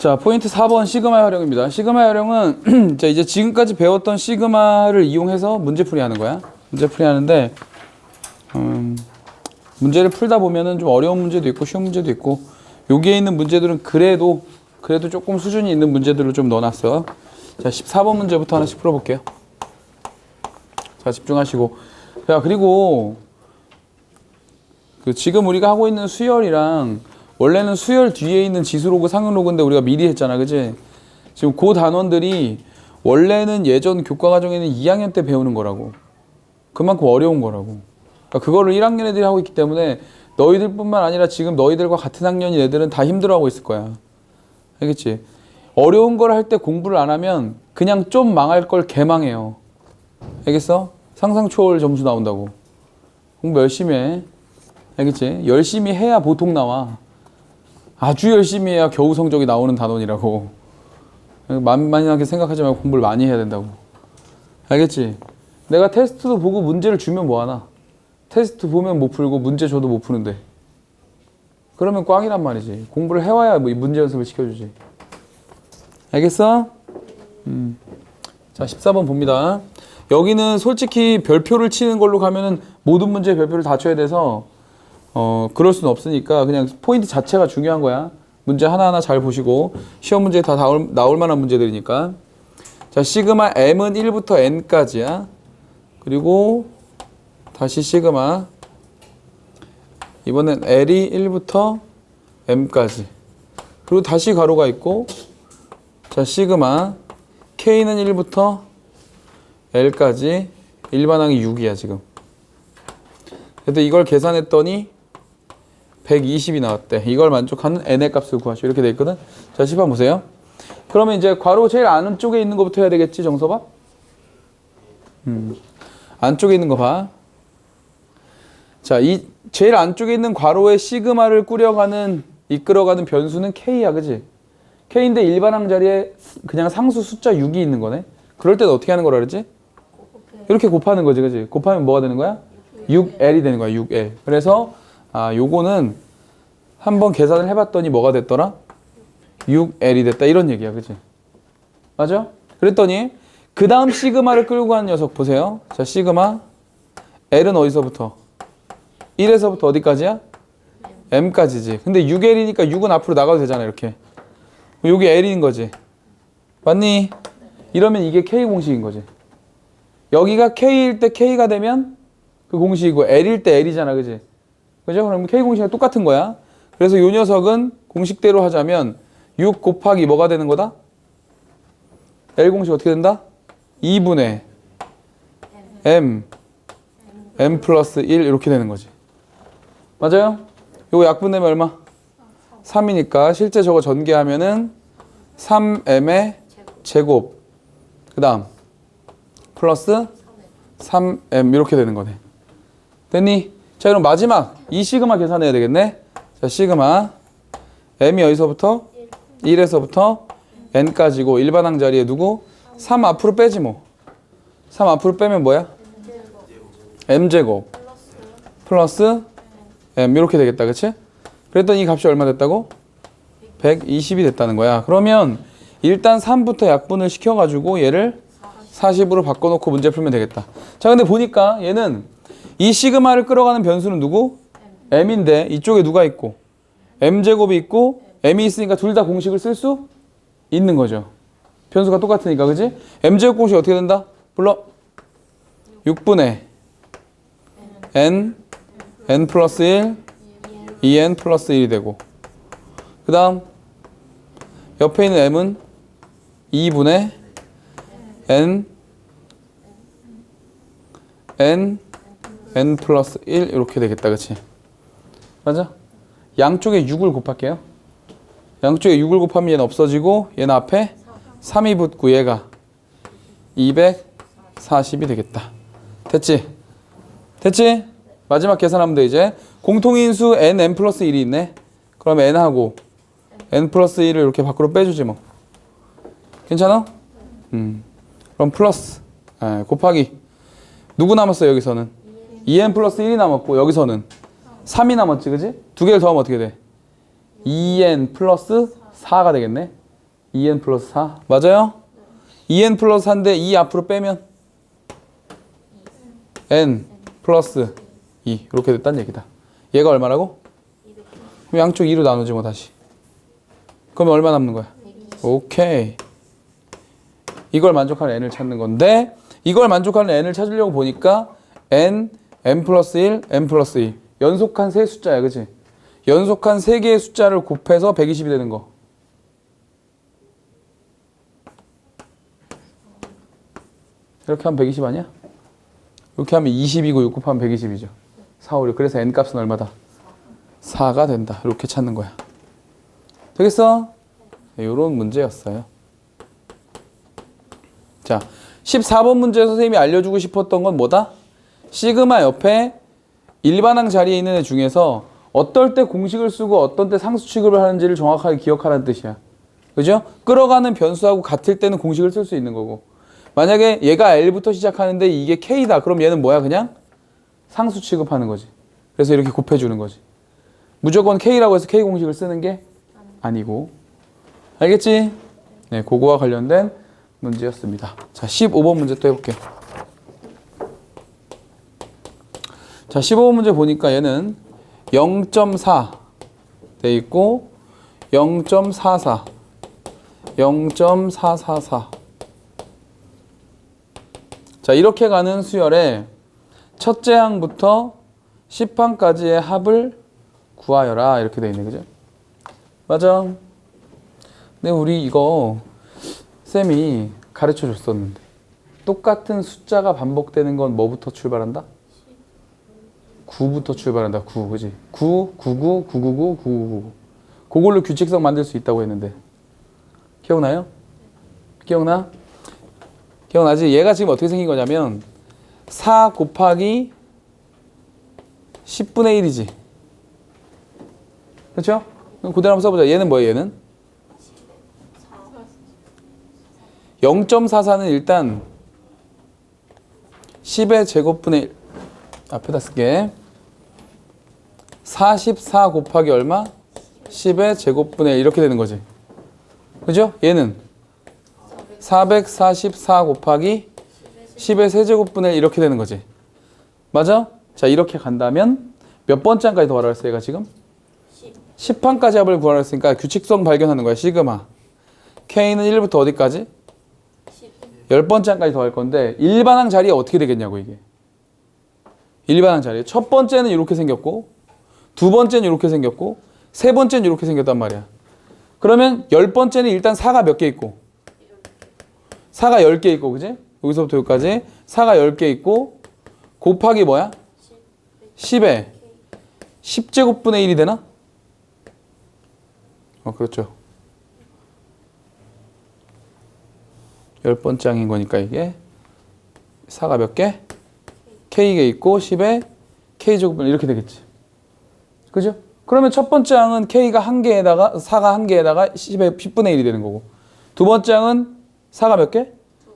자, 포인트 4번 시그마 활용입니다. 시그마 활용은 자, 이제 지금까지 배웠던 시그마를 이용해서 문제풀이 하는 거야. 문제풀이 하는데 음, 문제를 풀다 보면은 좀 어려운 문제도 있고 쉬운 문제도 있고 여기에 있는 문제들은 그래도 그래도 조금 수준이 있는 문제들을 좀 넣어놨어. 자, 14번 문제부터 하나씩 풀어볼게요. 자, 집중하시고. 자, 그리고 그 지금 우리가 하고 있는 수열이랑 원래는 수열 뒤에 있는 지수로그 상용로그인데 우리가 미리 했잖아, 그지? 지금 그 단원들이 원래는 예전 교과 과정에는 2학년 때 배우는 거라고. 그만큼 어려운 거라고. 그러니까 그거를 1학년 애들이 하고 있기 때문에 너희들뿐만 아니라 지금 너희들과 같은 학년인 애들은 다 힘들어하고 있을 거야. 알겠지? 어려운 걸 할 때 공부를 안 하면 그냥 좀 망할 걸 개망해요. 알겠어? 상상 초월 점수 나온다고. 공부 열심히 해. 알겠지? 열심히 해야 보통 나와. 아주 열심히 해야 겨우 성적이 나오는 단원이라고. 만만하게 생각하지 말고 공부를 많이 해야 된다고. 알겠지? 내가 테스트도 보고 문제를 주면 뭐하나? 테스트 보면 못 풀고 문제 줘도 못 푸는데. 그러면 꽝이란 말이지. 공부를 해와야 뭐 문제 연습을 시켜주지. 알겠어? 음. 자, 14번 봅니다. 여기는 솔직히 별표를 치는 걸로 가면은 모든 문제 별표를 다 쳐야 돼서 어, 그럴 수는 없으니까 그냥 포인트 자체가 중요한 거야. 문제 하나하나 잘 보시고 시험 문제에 다 나올, 나올 만한 문제들이니까. 자, 시그마 m은 1부터 n까지야. 그리고 다시 시그마 이번엔 L이 1부터 M까지 그리고 다시 가로가 있고 자 시그마 K는 1부터 L까지 일반항이 6이야 지금 그래도 이걸 계산했더니 120이 나왔대 이걸 만족하는 n의 값을 구하시오 이렇게 돼 있거든 자 10번 보세요 그러면 이제 괄호 제일 안쪽에 있는 것부터 해야 되겠지 정서봐 음. 안쪽에 있는 거 봐. 자, 이 제일 안쪽에 있는 괄호에 시그마를 꾸려가는 이끌어가는 변수는 k야, 그지? k인데 일반 항 자리에 그냥 상수 숫자 6이 있는 거네. 그럴 때는 어떻게 하는 거라 그랬지? 이렇게 곱하는 거지, 그지? 곱하면 뭐가 되는 거야? 6l이 되는 거야, 6l. 그래서 아, 요거는 한번 계산을 해봤더니 뭐가 됐더라? 6l이 됐다 이런 얘기야, 그지? 맞아? 그랬더니 그 다음 시그마를 끌고 가는 녀석 보세요. 자, 시그마 L은 어디서부터? 1에서부터 어디까지야? M까지지. 근데 6L이니까 6은 앞으로 나가도 되잖아, 이렇게. 여기 L인 거지. 맞니? 이러면 이게 K 공식인 거지. 여기가 K일 때 K가 되면 그 공식이고 L일 때 L이잖아, 그지? 그죠? 그럼 K 공식이 똑같은 거야. 그래서 이 녀석은 공식대로 하자면 6 곱하기 뭐가 되는 거다? L 공식 어떻게 된다? 2분의 m m 플러스 1 이렇게 되는 거지. 맞아요? 요거 약분되면 얼마? 3이니까 실제 저거 전개하면은 3m의 제곱 그 다음 플러스 3m 이렇게 되는 거네. 됐니? 자 그럼 마지막 이 시그마 계산해야 되겠네. 자 시그마 m이 어디서부터? 1에서부터 n까지고 일반항 자리에 두고 3 앞으로 빼지 뭐. 3 앞으로 빼면 뭐야? m제곱 플러스 m 이렇게 되겠다. 그치? 그랬더니 이 값이 얼마 됐다고? 120이 됐다는 거야. 그러면 일단 3부터 약분을 시켜가지고 얘를 40으로 바꿔놓고 문제 풀면 되겠다. 자, 근데 보니까 얘는 이 시그마를 끌어가는 변수는 누구? m인데 이쪽에 누가 있고 m제곱이 있고 m이 있으니까 둘 다 공식을 쓸 수 있는 거죠. 변수가 똑같으니까 그지? m제곱 공식 어떻게 된다? 불러 6분의 n n 플러스 1 2n 플러스 1이 되고 그 다음 옆에 있는 m은 2분의 n n n 플러스 1 이렇게 되겠다 그치? 맞아? 양쪽에 6을 곱할게요 양쪽에 6을 곱하면 얘는 없어지고 얘는 앞에 3이 붙고 얘가 240이 되겠다. 됐지? 됐지? 마지막 계산하면 돼 이제. 공통인수 n, n 플러스 1이 있네. 그럼 n하고 n 플러스 1을 이렇게 밖으로 빼주지 뭐. 괜찮아? 음. 그럼 플러스 아, 곱하기 누구 남았어 여기서는? 2n 플러스 1이 남았고 여기서는 3이 남았지 그지? 두 개를 더하면 어떻게 돼? 2n 플러스 4가 되겠네. 2n 플러스 4 맞아요? 2n 플러스 4인데 2 앞으로 빼면 n 플러스 2 이렇게 됐다는 얘기다 얘가 얼마라고? 그럼 양쪽 2로 나누지 뭐 다시 그러면 얼마 남는 거야? 오케이 이걸 만족하는 n을 찾는 건데 이걸 만족하는 n을 찾으려고 보니까 n, n 플러스 1, n 플러스 2 연속한 세 숫자야 그치? 연속한 세 개의 숫자를 곱해서 120이 되는 거 이렇게 하면 120 아니야? 이렇게 하면 20이고 6 곱하면 120이죠 4, 5, 6 그래서 n 값은 얼마다? 4가 된다 이렇게 찾는 거야 되겠어? 이런 문제였어요 자 14번 문제에서 선생님이 알려주고 싶었던 건 뭐다? 시그마 옆에 일반항 자리에 있는 애 중에서 어떨 때 공식을 쓰고 어떤 때 상수 취급을 하는지를 정확하게 기억하라는 뜻이야. 그죠? 끌어가는 변수하고 같을 때는 공식을 쓸 수 있는 거고. 만약에 얘가 L부터 시작하는데 이게 K다. 그럼 얘는 뭐야? 그냥 상수 취급하는 거지. 그래서 이렇게 곱해주는 거지. 무조건 K라고 해서 K 공식을 쓰는 게 아니고. 알겠지? 네, 그거와 관련된 문제였습니다. 자, 15번 문제 또 해볼게요. 자, 15번 문제 보니까 얘는 0.4 돼 있고 0.44 0.444 자, 이렇게 가는 수열의 첫째 항부터 10항까지의 합을 구하여라 이렇게 돼 있네. 그죠? 맞아. 근데 우리 이거 쌤이 가르쳐 줬었는데 똑같은 숫자가 반복되는 건 뭐부터 출발한다? 9부터 출발한다. 9, 그지? 9, 99, 999, 999. 그걸로 규칙성 만들 수 있다고 했는데. 기억나요? 기억나? 기억나지? 얘가 지금 어떻게 생긴 거냐면 4 곱하기 10분의 1이지. 그렇죠? 그럼 그대로 한번 써보자. 얘는 뭐예요, 얘는? 0.44는 일단 10의 제곱분의 1 앞에다 쓸게 44 곱하기 얼마? 10의 제곱분의 1 이렇게 되는 거지 그죠? 얘는 444 곱하기 10의 세제곱분의 1 이렇게 되는 거지 맞아? 자 이렇게 간다면 몇 번째 항까지 더하라 했어 얘가 지금? 10 항까지 합을 구하라 했으니까 규칙성 발견하는 거야 시그마 K는 1부터 어디까지? 10 번째 항까지 더할 건데 일반항 자리에 어떻게 되겠냐고 이게 일반항 자리에 첫 번째는 이렇게 생겼고 두 번째는 이렇게 생겼고 세 번째는 이렇게 생겼단 말이야 그러면 열 번째는 일단 4가 몇 개 있고 4가 10개 있고 그지? 여기서부터 여기까지 4가 10개 있고 곱하기 뭐야? 10에 10제곱분의 1이 되나? 어 그렇죠 열 번째 항인 거니까 이게 4가 몇 개? K가 있고 10에 K제곱분 이렇게 되겠지. 그죠? 그러면 첫 번째 항은 K가 한 개에다가 4가 한 개에다가 10의 10분의 1이 되는 거고 두 번째 항은 4가 몇 개?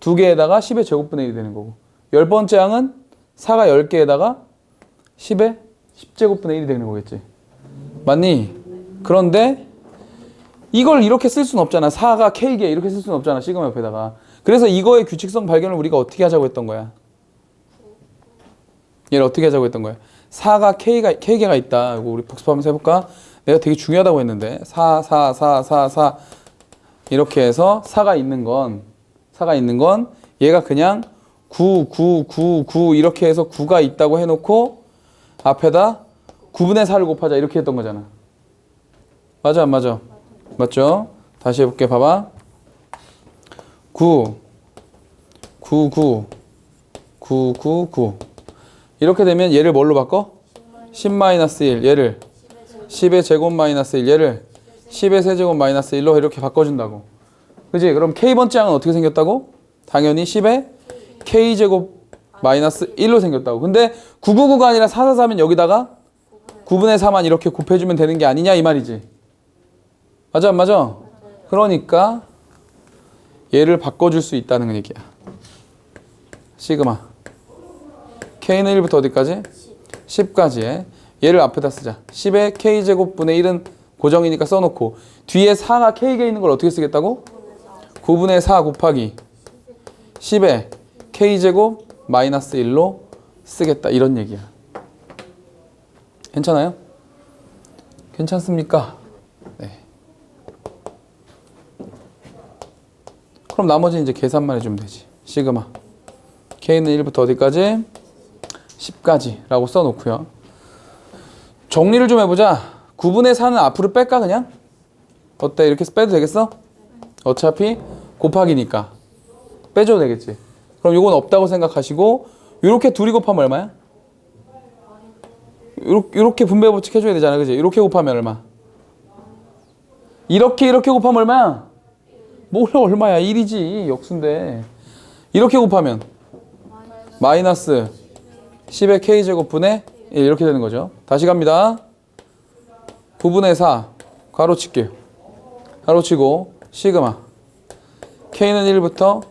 두 개에다가 10의 제곱분의 1이 되는 거고 열 번째 항은 4가 10개에다가 10의 10제곱분의 1이 되는 거겠지. 맞니? 그런데 이걸 이렇게 쓸 수는 없잖아. 4가 K개 이렇게 쓸 수는 없잖아. 시그마 옆에다가. 그래서 이거의 규칙성 발견을 우리가 어떻게 하자고 했던 거야? 얘를 어떻게 하자고 했던 거야? 4가 K가, K개가 있다. 이거 우리 복습하면서 해볼까? 내가 되게 중요하다고 했는데 4, 4, 4, 4, 4 이렇게 해서 4가 있는 건 4가 있는 건 얘가 그냥 9, 9, 9, 9 이렇게 해서 9가 있다고 해놓고 앞에다 9분의 4를 곱하자 이렇게 했던 거잖아. 맞아 안 맞아? 맞죠? 다시 해볼게 봐봐 9 9 9 9 9 9 이렇게 되면 얘를 뭘로 바꿔? 10-1 얘를 10의 제곱 마이너스 1 얘를 10의 세제곱 마이너스 1로 이렇게 바꿔준다고 그지? 그럼 K번째 항은 어떻게 생겼다고? 당연히 10의 K제곱 마이너스 1로 생겼다고 근데 999가 아니라 444면 여기다가 9분의 4만 이렇게 곱해주면 되는 게 아니냐 이 말이지 맞아 안 맞아? 그러니까 얘를 바꿔줄 수 있다는 얘기야. 시그마. K는 1부터 어디까지? 10 까지에 얘를 앞에다 쓰자. 10의 K제곱분의 1은 고정이니까 써놓고 뒤에 4가 K가 있는 걸 어떻게 쓰겠다고? 9분의 4 곱하기 10에 k제곱 마이너스 1로 쓰겠다 이런 얘기야. 괜찮아요? 괜찮습니까? 네. 그럼 나머지는 이제 계산만 해주면 되지. 시그마. k는 1부터 어디까지? 10까지라고 써놓고요. 정리를 좀 해보자. 9분의 4는 앞으로 뺄까 그냥? 어때? 이렇게 빼도 되겠어? 어차피 곱하기니까 빼줘도 되겠지. 그럼 요건 없다고 생각하시고 요렇게 둘이 곱하면 얼마야? 요렇게 분배 법칙 해줘야 되잖아, 그지? 이렇게 곱하면 얼마? 이렇게 이렇게 곱하면 얼마야? 뭘 얼마야? 1이지 역수인데 이렇게 곱하면 마이너스 10의 k제곱분의 1 이렇게 되는 거죠. 다시 갑니다. 9분의 4 가로 칠게요. 가로 치고 시그마 k는 1부터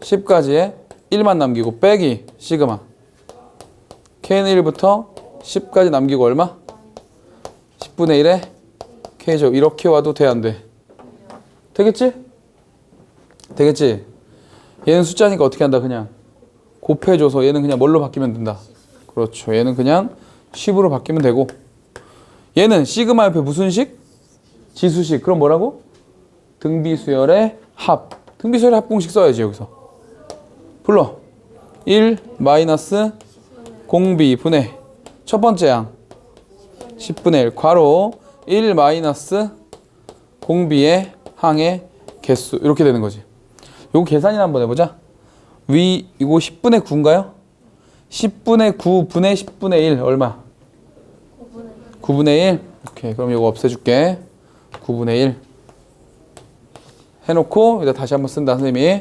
10까지의 1만 남기고 빼기 시그마 k는 1부터 10까지 남기고 얼마? 10분의 1에 k제곱 이렇게 와도 돼 안 돼? 되겠지? 되겠지? 얘는 숫자니까 어떻게 한다 그냥 곱해줘서 얘는 그냥 뭘로 바뀌면 된다 그렇죠. 얘는 그냥 10으로 바뀌면 되고. 얘는 시그마 옆에 무슨 식? 지수식. 그럼 뭐라고? 등비수열의 합. 등비수열의 합공식 써야지 여기서. 불러. 1 마이너스 공비 분의 첫 번째 양 10분의 1 괄호 1 마이너스 공비의 항의 개수. 이렇게 되는 거지. 요거 계산이나 한번 해보자. 위 이거 10분의 9인가요? 10분의 9분의 10분의 1 얼마? 9분의 1 오케이 그럼 이거 없애줄게. 9분의 1 해놓고 여기다 다시 한번 쓴다 선생님이.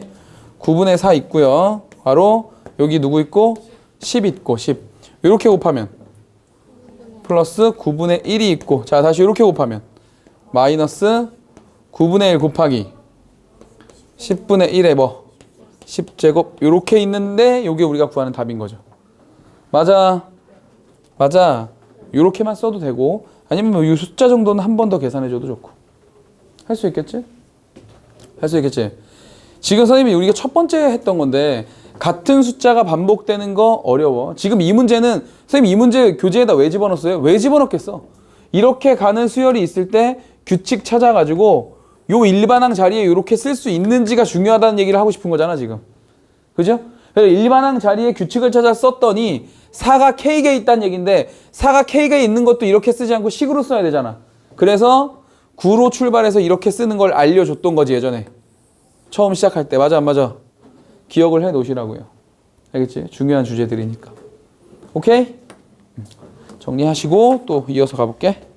9분의 4 있고요. 바로 여기 누구 있고? 10 있고 10 이렇게 곱하면. 플러스 9분의 1이 있고. 자 다시 이렇게 곱하면. 마이너스 9분의 1 곱하기 10분의 1에 뭐? 10제곱. 이렇게 있는데 요게 우리가 구하는 답인 거죠 맞아 맞아 요렇게만 써도 되고 아니면 뭐이 숫자 정도는 한 번 더 계산해 줘도 좋고 할 수 있겠지? 할 수 있겠지? 지금 선생님이 우리가 첫 번째 했던 건데 같은 숫자가 반복되는 거 어려워. 지금 이 문제는 선생님 이 문제 교재에다 왜 집어넣었어요? 왜 집어넣겠어? 이렇게 가는 수열이 있을 때 규칙 찾아가지고 요 일반항 자리에 이렇게 쓸 수 있는지가 중요하다는 얘기를 하고 싶은 거잖아 지금. 그죠? 그래서 일반항 자리에 규칙을 찾아 썼더니 4가 K개에 있다는 얘기인데 4가 K개에 있는 것도 이렇게 쓰지 않고 식으로 써야 되잖아. 그래서 9로 출발해서 이렇게 쓰는 걸 알려줬던 거지 예전에. 처음 시작할 때 맞아 안 맞아? 기억을 해 놓으시라고요. 알겠지? 중요한 주제들이니까. 오케이? 정리하시고 또 이어서 가볼게.